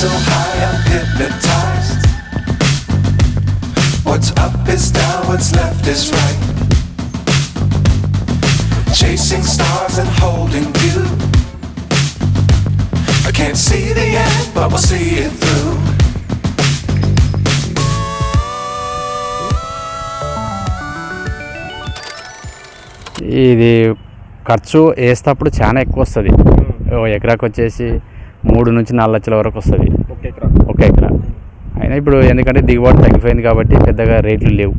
so high, I'm hypnotized. What's up is down, what's left is right. Chasing stars and holding you. I can't see the end, but we'll see it through. ఇది ఖర్చు వేసేటప్పుడు చాలా ఎక్కువ వస్తుంది ఎకరాకు వచ్చేసి మూడు నుంచి నాలుగు లక్షల వరకు వస్తుంది ఒక ఎకరా అయినా ఇప్పుడు ఎందుకంటే దిగుబడి తగ్గిపోయింది కాబట్టి పెద్దగా రేట్లు లేవు.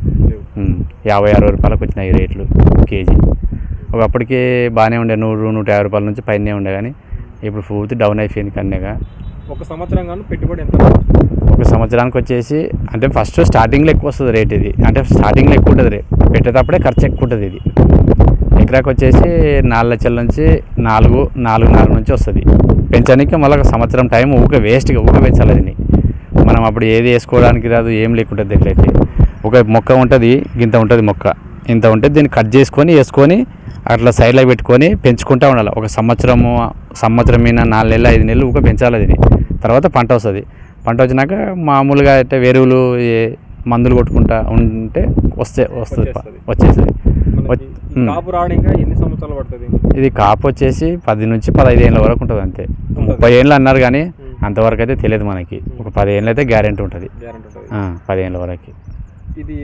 యాభై అరవై రూపాయలకు వచ్చినాయి రేట్లు కేజీ. ఒకప్పటికి బాగానే ఉండే నూరు నూట యాభై రూపాయల నుంచి పైనే ఉండే కానీ ఇప్పుడు పూర్తి డౌన్ అయిపోయింది కన్నెగా. ఒక సంవత్సరం గాను పెట్టుబడి ఎంత ఒక సంవత్సరానికి వచ్చేసి అంటే ఫస్ట్ స్టార్టింగ్లో ఎక్కువ వస్తుంది రేట్ ఇది. అంటే స్టార్టింగ్లో ఎక్కువ ఉంటుంది రేట్. పెట్టేటప్పుడే ఖర్చు ఎక్కువ ఉంటుంది ఇది. ఎకరాకి వచ్చేసి నాలుగు లక్షల నుంచి నాలుగు నాలుగు నాలుగు నుంచి వస్తుంది. పెంచడానికి మళ్ళీ ఒక సంవత్సరం టైం ఊక వేస్ట్గా ఊక పెంచాలి దీన్ని. మనం అప్పుడు ఏది వేసుకోవడానికి రాదు ఏం లేకుంటుంది ఎట్లయితే ఒక మొక్క ఉంటుంది ఇంత ఉంటుంది మొక్క. ఇంత ఉంటుంది దీన్ని కట్ చేసుకొని వేసుకొని అట్లా సైడ్లో పెట్టుకొని పెంచుకుంటూ ఉండాలి. ఒక సంవత్సరము సంవత్సరం మీద నాలుగు నెలలు ఐదు నెలలు ఊక పెంచాలి దీన్ని. తర్వాత పంట వస్తుంది. పంట వచ్చినాక మామూలుగా అయితే ఎరువులు ఏ- మందులు కొట్టుకుంటా ఉంటే వస్తే వస్తుంది వచ్చేస్తది. కాపు ఎన్ని సంవత్సరాలు పడుతుంది? ఇది కాపు వచ్చేసి పది నుంచి పదహైదు ఏళ్ళ వరకు ఉంటుంది. అంతే. ముప్పై ఏళ్ళు అన్నారు కానీ. అంతవరకు అయితే తెలియదు మనకి. ఒక పది ఏళ్ళు అయితే గ్యారెంటీ ఉంటుంది. పదిహేనుల వరకు. ఇది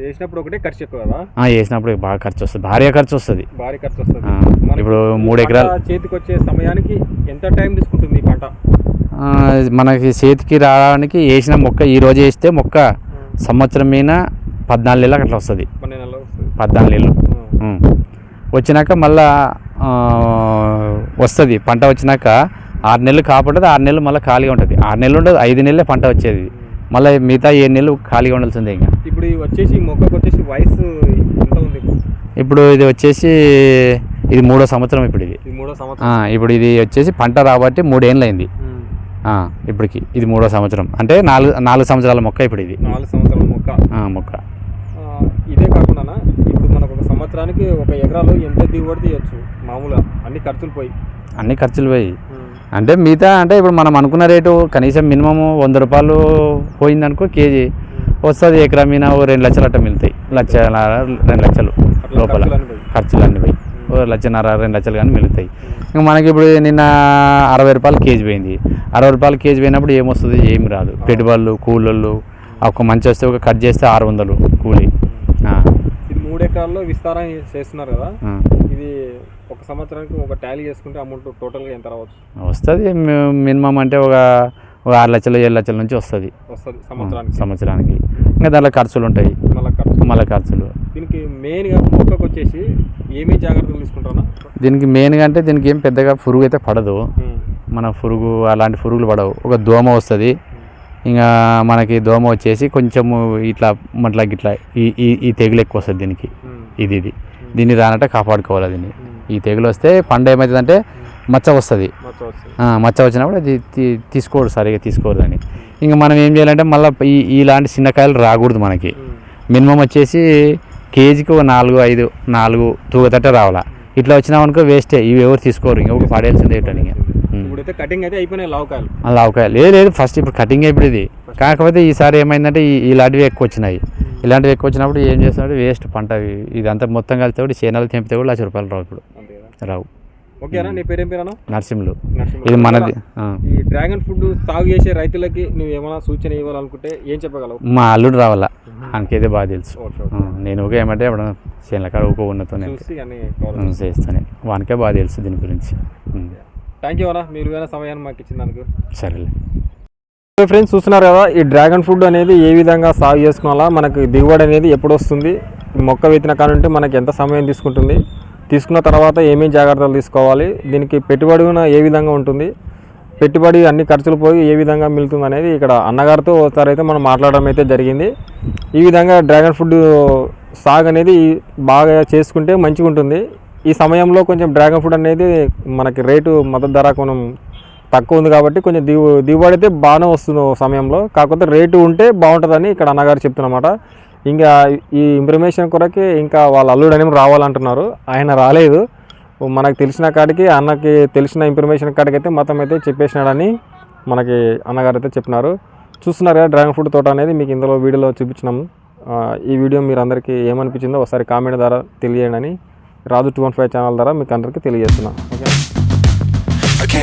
చేసినప్పుడు ఒకటే ఖర్చు ఎక్కువ వేసినప్పుడు బాగా ఖర్చు వస్తుంది. భారీగా ఖర్చు వస్తుంది. భారీ ఖర్చు వస్తుంది. ఇప్పుడు మూడు ఎకరాలు- చేతికి వచ్చే సమయానికి ఎంత టైం తీసుకుంటుంది పంట? మనకి చేతికి రావడానికి వేసిన మొక్క ఈ రోజు వేస్తే మొక్క సంవత్సరం మీద పద్నాలుగు నెలలకు అట్లా వస్తుంది. నెలలు పద్నాలుగు నెలలు. వచ్చినాక మళ్ళా వస్తుంది. పంట వచ్చినాక ఆరు నెలలు కాపాడుతుంది ఆరు నెలలు మళ్ళీ ఖాళీగా ఉంటుంది. ఆరు నెలలు ఉండదు ఐదు నెలలే పంట వచ్చేది. మళ్ళీ మిగతా ఏడు నెలలు ఖాళీగా ఉండాల్సిందే ఇంకా. ఇప్పుడు వచ్చేసి మొక్కకు వచ్చేసి వయసు ఎంత ఉంది ఇప్పుడు? ఇది వచ్చేసి ఇది మూడో సంవత్సరం ఇప్పుడు ఇది. మూడో సంవత్సరం. ఇప్పుడు ఇది వచ్చేసి పంట రాబట్టి మూడేళ్ళు అయింది ఇప్పటికి ఇది మూడో సంవత్సరం. అంటే నాలుగు నాలుగు సంవత్సరాల మొక్క ఇప్పుడు ఇది. నాలుగు సంవత్సరాల మొక్క. మొక్క. ఇదే కాకుండా ఇప్పుడు మనకు ఒక సంవత్సరానికి ఒక ఎకరాలో ఎంత దిగుబడి తీయచ్చు? మామూలుగా అన్ని ఖర్చులు పోయి. అన్ని ఖర్చులు పోయి. అంటే మిగతా అంటే ఇప్పుడు మనం అనుకున్న రేటు కనీసం మినిమం వంద రూపాయలు పోయిందనుకో కేజీ వస్తుంది ఎకరా మీద ఓ రెండు లక్షలు అట్ట మిగులుతాయి. లక్ష రెండు లక్షలు లోపల. ఖర్చులు అన్నీ పోయి. ఓ లక్షన్నర రెండు లక్షలు కానీ మిగులుతాయి. ఇంకా మనకి ఇప్పుడు నిన్న అరవై రూపాయలు కేజీ పోయింది. అరవై రూపాయలు కేజీ పోయినప్పుడు ఏమొస్తుంది? ఏమి రాదు. పెట్టుబడులు కూలీలు ఒక మంచి వస్తే ఒక కట్ చేస్తే ఆరు వందలు కూలీ. ఎకరాల్లో విస్తారం చేస్తున్నారు కదా. ఇది ఒక సంవత్సరానికి ఒక టాలీ చేసుకుంటే అమౌంట్ టోటల్గా ఎంత రావచ్చు? వస్తుంది. మినిమం అంటే ఒక ఒక ఆరు లక్షలు ఏడు లక్షల నుంచి వస్తుంది. వస్తుంది సంవత్సరానికి. సంవత్సరానికి. ఇంకా దాంట్లో ఖర్చులు ఉంటాయి. మళ్ళీ ఖర్చు మళ్ళీ ఖర్చులు. దీనికి మెయిన్గా మొక్కకు వచ్చేసి ఏమేమి జాగ్రత్తలు తీసుకుంటారా దీనికి మెయిన్గా అంటే దీనికి ఏం పెద్దగా పురుగు అయితే పడదు. మన పురుగు అలాంటి పురుగులు పడవు. ఒక దోమ వస్తుంది. ఇంకా మనకి దోమ వచ్చేసి కొంచెము ఇట్లా మట్లా ఇట్లా ఈ ఈ ఈ తెగులు ఎక్కువ వస్తుంది దీనికి. ఇది ఇది. దీన్ని రానట్టే కాపాడుకోవాలి దీన్ని. ఈ తెగులు వస్తే పండు ఏమవుతుందంటే మచ్చ వస్తుంది. మచ్చ వస్తుంది. ఆ, మచ్చ వచ్చినప్పుడు అది తీసుకోడు సరిగా తీసుకోరు అని ఇంకా మనం ఏం చేయాలంటే మళ్ళీ ఈ ఇలాంటి చిన్నకాయలు రాకూడదు మనకి. మినిమం వచ్చేసి కేజీకి ఒక నాలుగు ఐదు నాలుగు తూగతట్టే రావాలా. ఇట్లా వచ్చినామనుకో వేస్టే ఇవి ఎవరు తీసుకోరు. ఇంకొక పడేయాల్సిందే ఇట్లా ఇప్పుడైతే కటింగ్ అయితే అయిపోయినాయి లావకాయలు. ఒక లేదు లేదు ఫస్ట్ ఇప్పుడు కటింగ్ ఇప్పుడు ఇది కాకపోతే ఈసారి ఏమైందంటే ఈ- ఇలాంటివి ఎక్కువ వచ్చినాయి. ఇలాంటివి ఎక్కువ వచ్చినప్పుడు ఏం చేస్తున్నాడు? వేస్ట్ పంట. ఇదంతా మొత్తం కలిస్తే కూడా చేనాలు తెంపితే కూడా లక్ష రూపాయలు రావు ఇప్పుడు. రావు. ఓకేనా? నీ పేరేం పేరేనా నర్సింహులు. నరసింహ. ఇది మనది. ఈ డ్రాగన్ ఫ్రూట్ సాగు చేసే రైతులకి నువ్వు ఏమైనా సూచన ఇవ్వాలనుకుంటే ఏం చెప్పగలవు? మా అల్లుడు రావాలా? ఆయనకైతే బాగా తెలుసు. నేను ఊకే ఏమంటే ఇప్పుడు చేనుల కాడ ఊకో ఉన్నతో చేస్తాను. వానికే బాగా తెలుసు దీని గురించి. థ్యాంక్ యూ అన్న. మీరు విలువైన సమయాన్ని మాకు ఇచ్చినందుకు సరేలే. ఫ్రెండ్స్ చూస్తున్నారు కదా ఈ డ్రాగన్ ఫ్రూట్ అనేది ఏ విధంగా సాగు చేసుకోవాలా మనకు దిగుబడి అనేది ఎప్పుడు వస్తుంది మొక్క వేతిన కానుంటే మనకి ఎంత సమయం తీసుకుంటుంది తీసుకున్న తర్వాత ఏమేమి జాగ్రత్తలు తీసుకోవాలి దీనికి పెట్టుబడి ఏ విధంగా ఉంటుంది పెట్టుబడి అన్ని ఖర్చులు పోయి ఏ విధంగా మిగులుతుంది అనేది ఇక్కడ అన్నగారితో ఒకసారి అయితే మనం మాట్లాడడం అయితే జరిగింది. ఈ విధంగా డ్రాగన్ ఫ్రూట్ సాగు అనేది బాగా చేసుకుంటే మంచిగా ఉంటుంది ఈ సమయంలో కొంచెం డ్రాగన్ ఫ్రూట్ అనేది మనకి రేటు మద్దతు ధర కొంచెం తక్కువ ఉంది కాబట్టి కొంచెం దిగు దిగుబడి అయితే బాగానే వస్తుంది సమయంలో. కాకపోతే రేటు ఉంటే బాగుంటుందని ఇక్కడ అన్నగారు చెప్తున్నమాట. ఇంకా ఈ ఇన్ఫర్మేషన్ కొరకే ఇంకా వాళ్ళ అల్లుడు అనేది రావాలంటున్నారు. ఆయన రాలేదు. మనకు తెలిసిన కాడికి అన్నకి తెలిసిన ఇన్ఫర్మేషన్ కాడికి అయితే మొత్తం అయితే చెప్పేసినాడని మనకి అన్నగారు అయితే చెప్పినారు. చూస్తున్నారు కదా డ్రాగన్ ఫ్రూట్ తోట అనేది. మీకు ఇందులో వీడియోలో చూపించినాము. ఈ వీడియో మీరు అందరికీ ఏమనిపించిందో ఒకసారి కామెంట్ ద్వారా తెలియజేయండి Raju two one five channel ద్వారా మీకు అందరికీ తెలియజేస్తున్నాను okay